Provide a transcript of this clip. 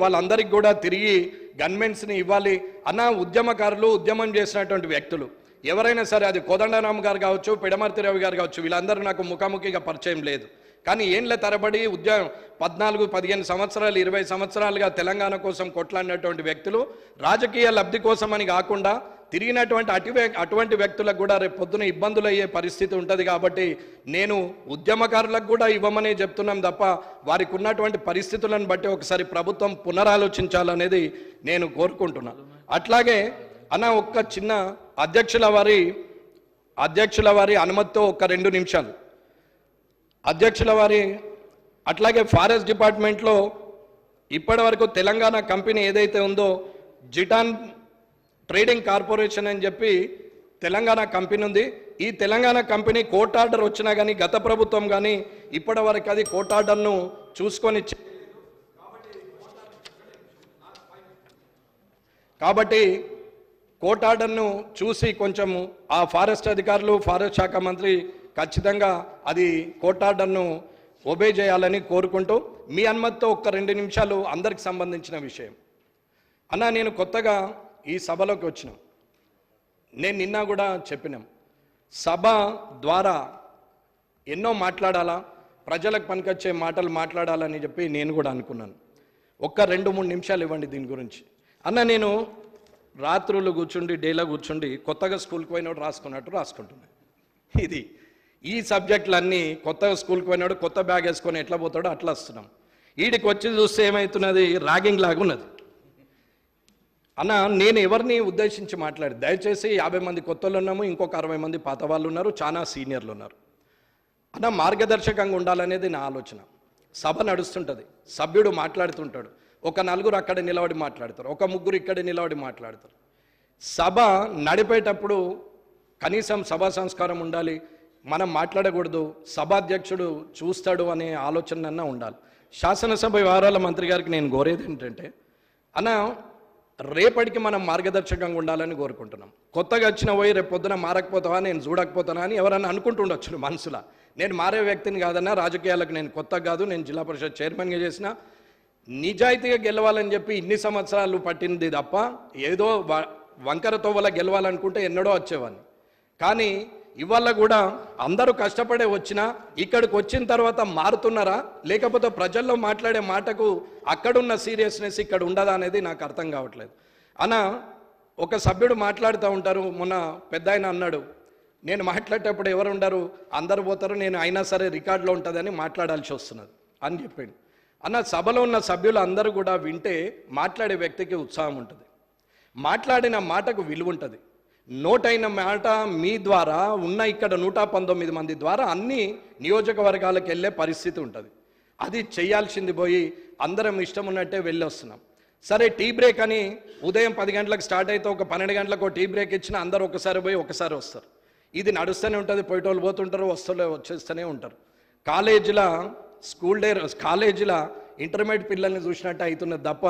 వాళ్ళందరికీ కూడా తిరిగి గన్మెన్స్ని ఇవ్వాలి అన్న ఉద్యమకారులు ఉద్యమం చేసినటువంటి వ్యక్తులు. ఎవరైనా సరే అది కోదండరామ్ గారు కావచ్చు పిడమర్తి రవి గారు కావచ్చు వీళ్ళందరూ నాకు ముఖాముఖిగా పరిచయం లేదు. కానీ ఏండ్ల తరబడి ఉద్యమం పద్నాలుగు పదిహేను సంవత్సరాలు ఇరవై సంవత్సరాలుగా తెలంగాణ కోసం కొట్లాడినటువంటి వ్యక్తులు రాజకీయ లబ్ధి కోసమని కాకుండా తిరిగినటువంటి అటు అటువంటి వ్యక్తులకు కూడా రేపు పొద్దున ఇబ్బందులు అయ్యే పరిస్థితి ఉంటుంది కాబట్టి నేను ఉద్యమకారులకు కూడా ఇవ్వమని చెప్తున్నాం తప్ప వారికి ఉన్నటువంటి పరిస్థితులను బట్టి ఒకసారి ప్రభుత్వం పునరాలోచించాలనేది నేను కోరుకుంటున్నాను అట్లాగే అన్న ఒక్క చిన్న అధ్యక్షుల వారి అధ్యక్షుల వారి అనుమతితో ఒక రెండు నిమిషాలు. అధ్యక్షుల వారి అట్లాగే ఫారెస్ట్ డిపార్ట్మెంట్లో ఇప్పటి వరకు తెలంగాణ కంపెనీ ఏదైతే ఉందో జిటాన్ ట్రేడింగ్ కార్పొరేషన్ అని చెప్పి తెలంగాణ కంపెనీ ఉంది. ఈ తెలంగాణ కంపెనీ కోర్ట్ ఆర్డర్ వచ్చినా కానీ గత ప్రభుత్వం కానీ ఇప్పటి వరకు అది కోర్ట్ ఆర్డర్ను చూసుకొని కాబట్టి కోర్ట్ ఆర్డర్ను చూసి కొంచెం ఆ ఫారెస్ట్ అధికారులు ఫారెస్ట్ శాఖ మంత్రి ఖచ్చితంగా అది కోర్ట్ ఆర్డర్ను ఒబే చేయాలని కోరుకుంటూ మీ అనుమతితో ఒక్క రెండు నిమిషాలు అందరికి సంబంధించిన విషయం. అన్న నేను కొత్తగా ఈ సభలోకి వచ్చినాం. నేను నిన్న కూడా చెప్పినాం. సభ ద్వారా ఎన్నో మాట్లాడాలా ప్రజలకు పనికొచ్చే మాటలు మాట్లాడాలని చెప్పి నేను కూడా అనుకున్నాను. ఒక్క రెండు మూడు నిమిషాలు ఇవ్వండి దీని గురించి. అన్న నేను రాత్రులు కూర్చుండి డేలో కూర్చుండి కొత్తగా స్కూల్కి పోయినోడు రాసుకున్నట్టు రాసుకుంటున్నాను ఇది ఈ సబ్జెక్టులన్నీ కొత్తగా స్కూల్కి పోయినాడు కొత్త బ్యాగ్ వేసుకొని ఎట్లా పోతాడో అట్లా వస్తున్నాం. వీడికి వచ్చి చూస్తే ఏమవుతున్నది ర్యాగింగ్ లాగా ఉన్నది అన్న నేను ఎవరిని ఉద్దేశించి మాట్లాడి దయచేసి యాభై మంది కొత్తలు ఉన్నాము ఇంకొక అరవై మంది పాత వాళ్ళు ఉన్నారు చాలా సీనియర్లు ఉన్నారు. అన్న మార్గదర్శకంగా ఉండాలనేది నా ఆలోచన. సభ నడుస్తుంటుంది. సభ్యుడు మాట్లాడుతుంటాడు. ఒక నలుగురు అక్కడ నిలబడి మాట్లాడతారు. ఒక ముగ్గురు ఇక్కడ నిలబడి మాట్లాడతారు. సభ నడిపేటప్పుడు కనీసం సభా సంస్కారం ఉండాలి. మనం మాట్లాడకూడదు. సభాధ్యక్షుడు చూస్తాడు అనే ఆలోచన ఉండాలి. శాసనసభ వ్యవహారాల మంత్రి గారికి నేను కోరేది ఏంటంటే అన్న రేపటికి మనం మార్గదర్శకంగా ఉండాలని కోరుకుంటున్నాం. కొత్తగా వచ్చిన పోయి రేపు పొద్దున మారకపోతావా నేను చూడకపోతానా అని ఎవరన్నా అనుకుంటుండొచ్చు మనసులో. నేను మారే వ్యక్తిని కాదన్నా రాజకీయాలకు నేను కొత్త కాదు నేను జిల్లా పరిషత్ చైర్మన్గా చేసిన నిజాయితీగా గెలవాలని చెప్పి ఇన్ని సంవత్సరాలు పట్టింది తప్ప ఏదో వ- వంకర తోవల గెలవాలనుకుంటే ఎన్నడో వచ్చేవాడిని. కానీ ఇవాళ కూడా అందరూ కష్టపడే వచ్చినా ఇక్కడికి వచ్చిన తర్వాత మారుతున్నారా? లేకపోతే ప్రజల్లో మాట్లాడే మాటకు అక్కడున్న సీరియస్నెస్ ఇక్కడ ఉండదా అనేది నాకు అర్థం కావట్లేదు. అన్న ఒక సభ్యుడు మాట్లాడుతూ ఉంటారు మొన్న పెద్ద ఆయన అన్నాడు నేను మాట్లాడేటప్పుడు ఎవరు ఉండరు అందరు పోతారు నేను అయినా సరే రికార్డులో ఉంటుందని మాట్లాడాల్సి వస్తున్నది అని చెప్పిండు. అన్న సభలో ఉన్న సభ్యులు అందరూ కూడా వింటే మాట్లాడే వ్యక్తికి ఉత్సాహం ఉంటుంది. మాట్లాడిన మాటకు విలువ ఉంటుంది. నోటైన మాట మీ ద్వారా ఉన్న ఇక్కడ నూట పంతొమ్మిది మంది ద్వారా అన్ని నియోజకవర్గాలకు వెళ్ళే పరిస్థితి ఉంటుంది. అది చేయాల్సింది పోయి అందరం ఇష్టం ఉన్నట్టే వెళ్ళి వస్తున్నాం సరే టీ బ్రేక్ అని ఉదయం పది గంటలకు స్టార్ట్ అయితే ఒక పన్నెండు గంటలకు టీ బ్రేక్ ఇచ్చిన అందరూ ఒకసారి పోయి ఒకసారి వస్తారు. ఇది నడుస్తూనే ఉంటుంది పోయేటోళ్ళు పోతుంటారు వస్తూ వచ్చేస్తూనే ఉంటారు. కాలేజీల స్కూల్ డే కాలేజీల ఇంటర్మీడియట్ పిల్లల్ని చూసినట్టు అవుతున్నది తప్ప